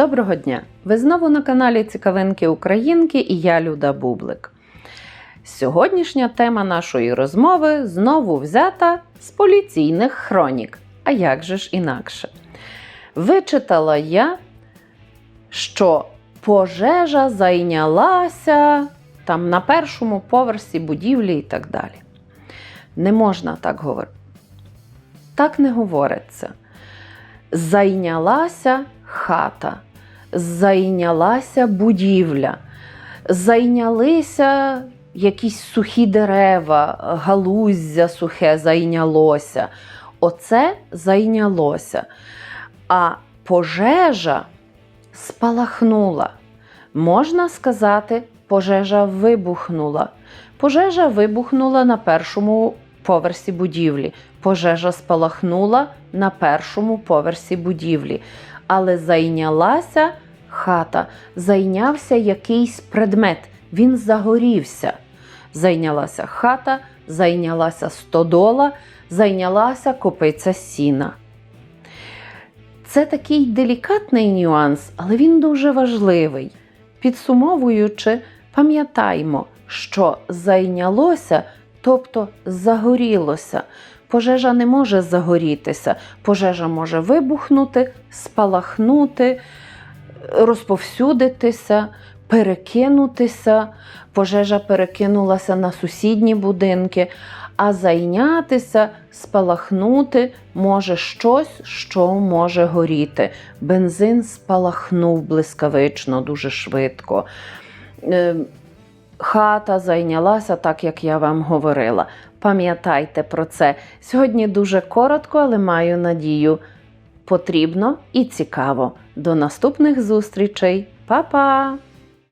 Доброго дня! Ви знову на каналі Цікавинки Українки і я Люда Бублик. Сьогоднішня тема нашої розмови знову взята з поліційних хронік. А як же ж інакше? Вичитала я, що пожежа зайнялася там на першому поверсі будівлі і так далі. Не можна так говорити. Так не говориться. Зайнялася хата, зайнялася будівля, зайнялися якісь сухі дерева, галуздя сухе зайнялося. Оце зайнялося. А пожежа спалахнула. Можна сказати, пожежа вибухнула. Пожежа вибухнула на першому поверсі будівлі. Пожежа спалахнула на першому поверсі будівлі. Але зайнялася хата, зайнявся якийсь предмет. Він загорівся. Зайнялася хата, зайнялася стодола, зайнялася копиця сіна. Це такий делікатний нюанс, але він дуже важливий. Підсумовуючи, пам'ятаймо, що зайнялося, тобто загорілося. Пожежа не може загорітися, пожежа може вибухнути, спалахнути, розповсюдитися, перекинутися. Пожежа перекинулася на сусідні будинки, а зайнятися, спалахнути може щось, що може горіти. Бензин спалахнув блискавично, дуже швидко. Хата зайнялася так, як я вам говорила. Пам'ятайте про це. Сьогодні дуже коротко, але маю надію, потрібно і цікаво. До наступних зустрічей. Па-па!